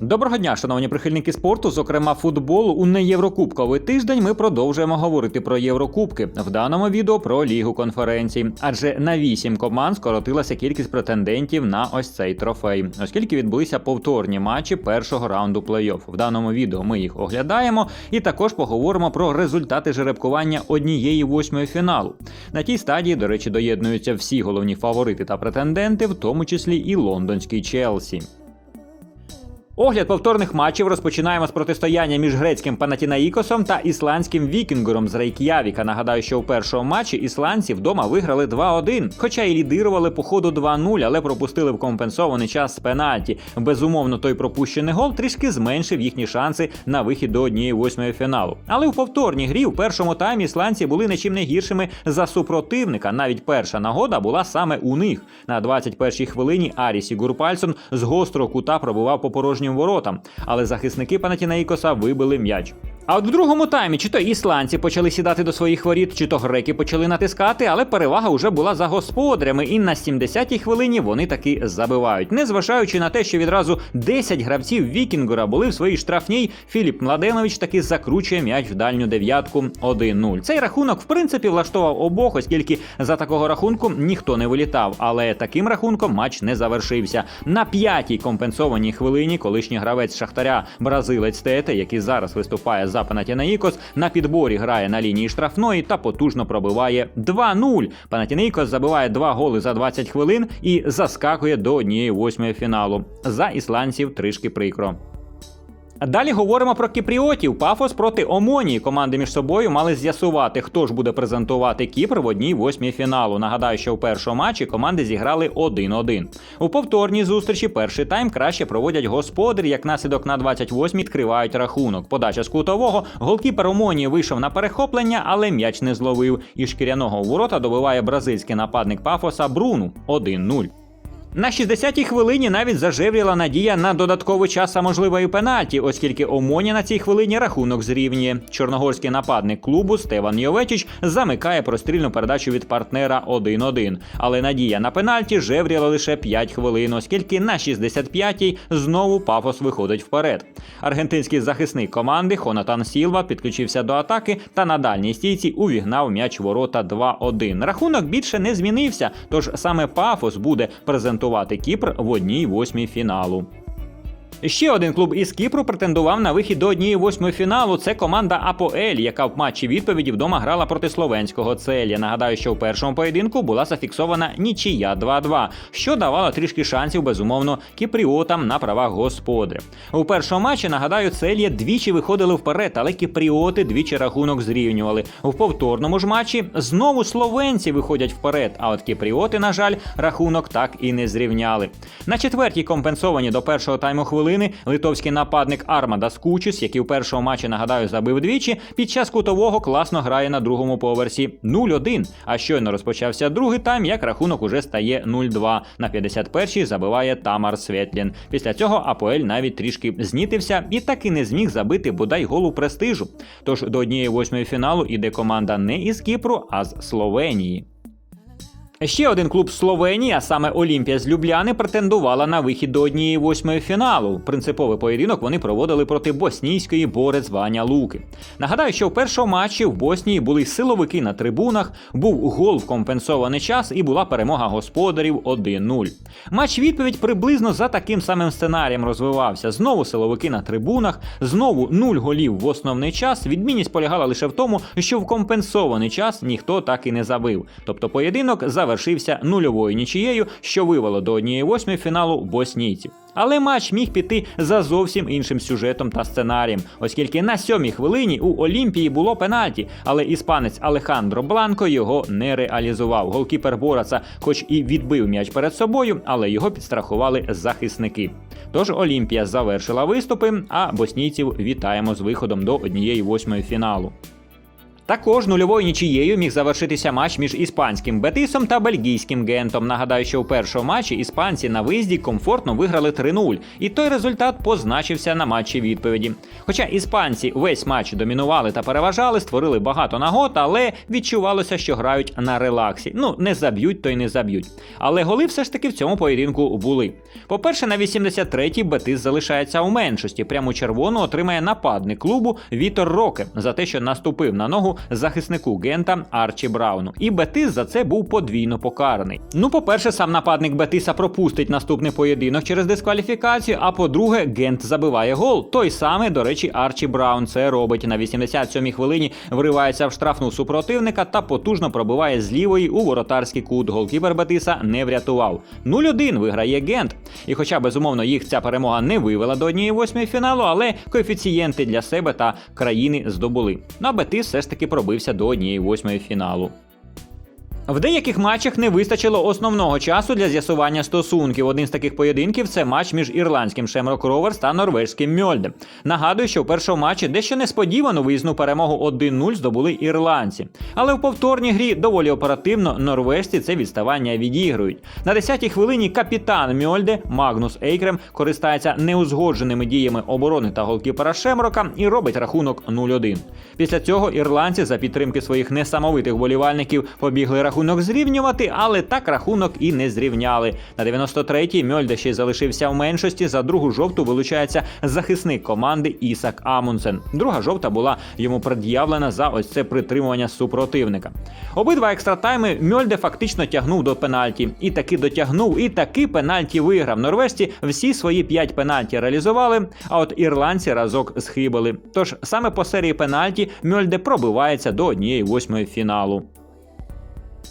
Доброго дня, шановні прихильники спорту, зокрема футболу. У неєврокубковий тиждень ми продовжуємо говорити про Єврокубки. В даному відео про лігу конференцій. Адже на вісім команд скоротилася кількість претендентів на ось цей трофей, оскільки відбулися повторні матчі першого раунду плей-офф. В даному відео ми їх оглядаємо і також поговоримо про результати жеребкування однієї восьмої фіналу. На тій стадії, до речі, доєднуються всі головні фаворити та претенденти, в тому числі і лондонський Челсі. Огляд повторних матчів розпочинаємо з протистояння між грецьким Панатінаїкосом та ісландським Вікінгером з Рейк'явіка. Нагадаю, що у першому матчі ісландці вдома виграли 2-1, хоча і лідирували по ходу 2-0, але пропустили в компенсований час з пенальті. Безумовно, той пропущений гол трішки зменшив їхні шанси на вихід до однієї восьмої фіналу. Але у повторній грі в першому таймі ісландці були нічим не гіршими за супротивника. Навіть перша нагода була саме у них. На 21-й хвилині Арісі Гурпальсон з гострого кута пробував по порожнім воротам, але захисники Панатінаїкоса вибили м'яч. А от в другому таймі чи то ісландці почали сідати до своїх воріт, чи то греки почали натискати, але перевага вже була за господарями, і на 70-й хвилині вони таки забивають. Незважаючи на те, що відразу 10 гравців Вікінгера були в своїй штрафній, Філіп Младенович таки закручує м'яч в дальню дев'ятку 1-0. Цей рахунок, в принципі, влаштував обох, оскільки за такого рахунку ніхто не вилітав. Але таким рахунком матч не завершився. На п'ятій компенсованій хвилині колишній гравець Шахтаря бразилець Тете, який зараз виступає за Панатінаїкос, на підборі грає на лінії штрафної та потужно пробиває 2-0. Панатінаїкос забиває два голи за 20 хвилин і заскакує до однієї восьмої фіналу. За ісландців трішки прикро. Далі говоримо про кіпріотів. Пафос проти Омонії. Команди між собою мали з'ясувати, хто ж буде презентувати Кіпр в одній восьмій фіналу. Нагадаю, що у першому матчі команди зіграли 1-1. У повторній зустрічі перший тайм краще проводять господарі, як наслідок на 28 відкривають рахунок. Подача з кутового. Голкіпер Омонії вийшов на перехоплення, але м'яч не зловив. І шкіряного ворота добиває бразильський нападник Пафоса Бруну 1-0. На 60-й хвилині навіть зажевріла надія на додатковий час, а можливо і пенальті, оскільки Омоні на цій хвилині рахунок зрівнює. Чорногорський нападник клубу Стеван Йовечич замикає прострільну передачу від партнера 1-1. Але надія на пенальті жевріла лише 5 хвилин, оскільки на 65-й знову пафос виходить вперед. Аргентинський захисник команди Хонатан Сілва підключився до атаки та на дальній стійці увігнав м'яч ворота 2-1. Рахунок більше не змінився, тож саме пафос буде презентувати Кіпр в одній восьмій фіналу. Ще один клуб із Кіпру претендував на вихід до однієї восьмої фіналу. Це команда Апоель, яка в матчі відповіді вдома грала проти словенського целя. Нагадаю, що в першому поєдинку була зафіксована нічия 2-2, що давало трішки шансів, безумовно, кіпріотам на правах господаря. У першому матчі нагадаю, Цельє двічі виходили вперед, але кіпріоти двічі рахунок зрівнювали. У повторному ж матчі знову словенці виходять вперед. А от кіпріоти, на жаль, рахунок так і не зрівняли. На четвертій компенсовані до першого тайму хвилини литовський нападник Армада Скучіс, який у першому матчі, нагадаю, забив двічі, під час кутового класно грає на другому поверсі 0-1. А щойно розпочався другий тайм, як рахунок уже стає 0-2. На 51-й забиває Тамар Светлін. Після цього Апоель навіть трішки знітився і таки не зміг забити бодай голу престижу. Тож до однієї восьмої фіналу іде команда не із Кіпру, а з Словенії. Ще один клуб Словенії, а саме Олімпія з Любляни, претендувала на вихід до однієї восьмої фіналу. Принциповий поєдинок вони проводили проти боснійської Борец Ваня Луки. Нагадаю, що в першому матчі в Боснії були силовики на трибунах, був гол в компенсований час і була перемога господарів 1-0. Матч відповідь приблизно за таким самим сценарієм розвивався. Знову силовики на трибунах, знову нуль голів в основний час. Відмінність полягала лише в тому, що в компенсований час ніхто так і не забив. Тобто поєдинок за завершився нульовою нічією, що вивело до однієї восьмої фіналу боснійців. Але матч міг піти за зовсім іншим сюжетом та сценарієм, оскільки на сьомій хвилині у Олімпії було пенальті, але іспанець Алехандро Бланко його не реалізував. Голкіпер Бораца, хоч і відбив м'яч перед собою, але його підстрахували захисники. Тож Олімпія завершила виступи, а боснійців вітаємо з виходом до однієї восьмої фіналу. Також нульовою нічією міг завершитися матч між іспанським Бетисом та бельгійським Гентом. Нагадаю, що у першому матчі іспанці на виїзді комфортно виграли 3-0, і той результат позначився на матчі відповіді. Хоча іспанці весь матч домінували та переважали, створили багато нагод, але відчувалося, що грають на релаксі. Ну не заб'ють, то й не заб'ють. Але голи все ж таки в цьому поєдинку були. По-перше, на 83-й Бетис залишається у меншості. Пряму червону отримає нападник клубу Вітор Роке за те, що наступив на ногу захиснику Гента Арчі Брауну. І Бетис за це був подвійно покараний. Ну, по-перше, сам нападник Бетиса пропустить наступний поєдинок через дискваліфікацію. А по-друге, Гент забиває гол. Той самий, до речі, Арчі Браун це робить на 87-й хвилині. Вривається в штрафну супротивника та потужно пробиває з лівої у воротарський кут. Голкіпер Бетиса не врятував. 0-1 виграє Гент. І, хоча безумовно їх ця перемога не вивела до однієї восьмої фіналу, але коефіцієнти для себе та країни здобули. Ну а Бетис все ж таки пробився до однієї восьмої фіналу. В деяких матчах не вистачило основного часу для з'ясування стосунків. Один з таких поєдинків це матч між ірландським Шемрок Роверс та норвезьким Мьольде. Нагадую, що в першому матчі дещо несподівано виїзну перемогу 1-0 здобули ірландці. Але в повторній грі доволі оперативно норвежці це відставання відігрують. На 10-й хвилині капітан Мьольде Магнус Ейкрем користається неузгодженими діями оборони та голкіпера Шемрока і робить рахунок 0-1. Після цього ірландці за підтримки своїх несамовитих болівальників побігли рахунок зрівнювати, але так рахунок і не зрівняли. На 93-й Мьольде ще залишився в меншості. За другу жовту вилучається захисник команди Ісак Амундсен. Друга жовта була йому пред'явлена за ось це притримування супротивника. Обидва екстратайми Мьольде фактично тягнув до пенальті. І таки дотягнув, і таки пенальті виграв. Норвежці всі свої п'ять пенальті реалізували, а от ірландці разок схибили. Тож саме по серії пенальті Мьольде пробивається до однієї восьмої фіналу.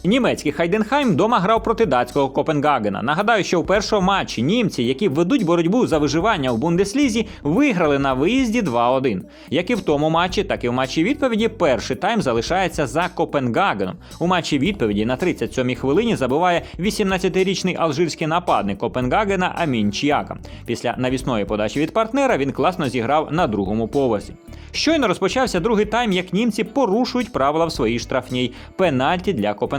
Німецький Хайденхайм дома грав проти датського Копенгагена. Нагадаю, що у першому матчі німці, які ведуть боротьбу за виживання у Бундеслізі, виграли на виїзді 2-1. Як і в тому матчі, так і в матчі відповіді перший тайм залишається за Копенгагеном. У матчі відповіді на 37-й хвилині забиває 18-річний алжирський нападник Копенгагена Амін Чіака. Після навісної подачі від партнера він класно зіграв на другому поверсі. Щойно розпочався другий тайм, як німці порушують правила в своїй штрафній пенальті для Копенгагена,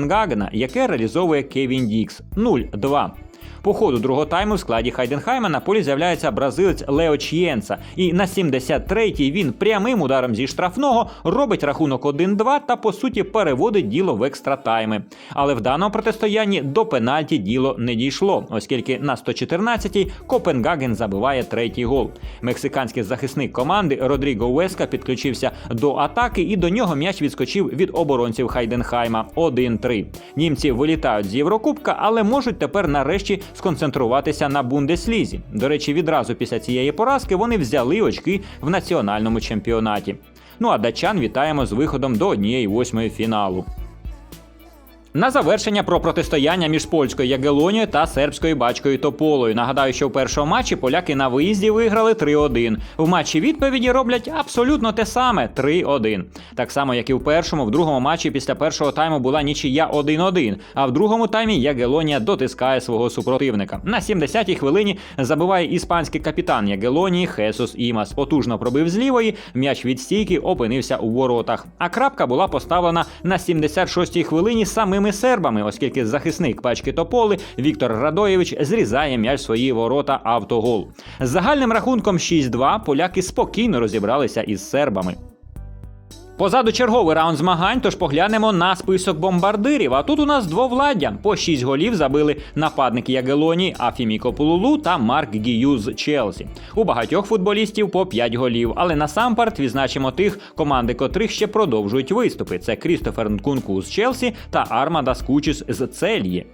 яке реалізовує Кевін Дікс 0-2. По ходу другого тайму в складі Хайденхайма на полі з'являється бразилець Лео Чієнца. І на 73-й він прямим ударом зі штрафного робить рахунок 1-2 та по суті переводить діло в екстратайми. Але в даному протистоянні до пенальті діло не дійшло, оскільки на 114-й Копенгаген забиває третій гол. Мексиканський захисник команди Родріго Уеска підключився до атаки, і до нього м'яч відскочив від оборонців Хайденхайма 1-3. Німці вилітають з Єврокубка, але можуть тепер нарешті сконцентруватися на Бундеслізі. До речі, відразу після цієї поразки вони взяли очки в національному чемпіонаті. Ну а датчан вітаємо з виходом до однієї восьмої фіналу. На завершення про протистояння між польською Ягелонією та сербською бачкою Тополою. Нагадаю, що в першому матчі поляки на виїзді виграли 3-1. В матчі відповіді роблять абсолютно те саме 3-1. Так само, як і в першому, в другому матчі після першого тайму була нічия 1-1, а в другому таймі Ягелонія дотискає свого супротивника. На 70-й хвилині забиває іспанський капітан Ягелонії Хесус Імас. Потужно пробив з лівої, м'яч від стійки опинився у воротах. А крапка була поставлена на 76-й хвилині самими сербами, оскільки захисник пачки Тополи Віктор Радоєвич зрізає м'яч свої ворота автогол. З загальним рахунком 6-2 поляки спокійно розібралися із сербами. Позаду черговий раунд змагань, тож поглянемо на список бомбардирів. А тут у нас двовладдя. По 6 голів забили нападники Ягелоні Афіміко Пулулу та Марк Гію з Челсі. У багатьох футболістів по 5 голів, але насамперед відзначимо тих, команди котрих ще продовжують виступи. Це Крістофер Нкунку з Челсі та Армада Скучіс з Цельї.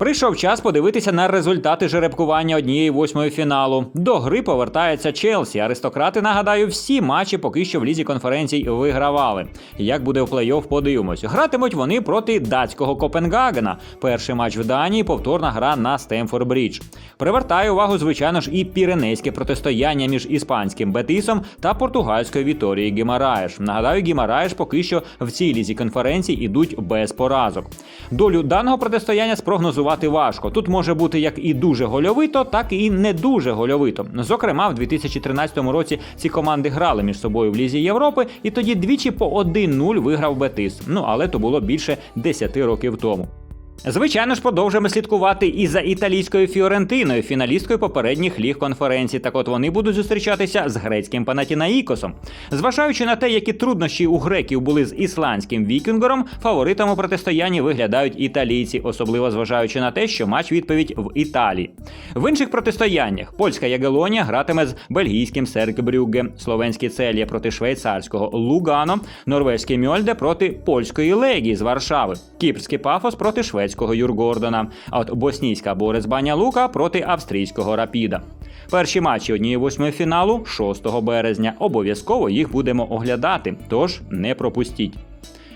Прийшов час подивитися на результати жеребкування однієї восьмої фіналу. До гри повертається Челсі. Аристократи, нагадаю, всі матчі поки що в лізі конференцій вигравали. Як буде в плей-офф, подивимось. Гратимуть вони проти датського Копенгагена. Перший матч в Данії, повторна гра на Стемфорд Брідж. Привертає увагу, звичайно ж, і піренейське протистояння між іспанським Бетисом та португальською Віторією Гімараєш. Нагадаю, Гімараєш поки що в цій лізі конференцій ідуть без поразок. Долю даного протистояння спрогнозував назвати важко. Тут може бути як і дуже гольовито, так і не дуже гольовито. Зокрема, в 2013 році ці команди грали між собою в Лізі Європи, і тоді двічі по 1-0 виграв Бетис. Ну але то було більше 10 років тому. Звичайно ж, продовжуємо слідкувати і за італійською Фіорентиною, фіналісткою попередніх ліг конференцій. Так от вони будуть зустрічатися з грецьким Панатінаїкосом. Зважаючи на те, які труднощі у греків були з ісландським вікінгором, фаворитами у протистоянні виглядають італійці, особливо зважаючи на те, що матч відповідь в Італії. В інших протистояннях польська Ягелонія гратиме з бельгійським Серк Брюгге, словенський Целія проти швейцарського Лугано, норвезький Мьольде проти польської Легії з Варшави, кіпрський Пафос проти шведського Юргордона, а от боснійська Борис Баня Лука проти австрійського Рапіда. Перші матчі однієї восьмої фіналу 6 березня. Обов'язково їх будемо оглядати, тож не пропустіть.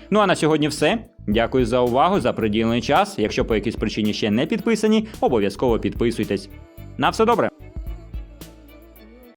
Ну а на сьогодні все. Дякую за увагу, за приділений час. Якщо по якійсь причині ще не підписані, обов'язково підписуйтесь. На все добре!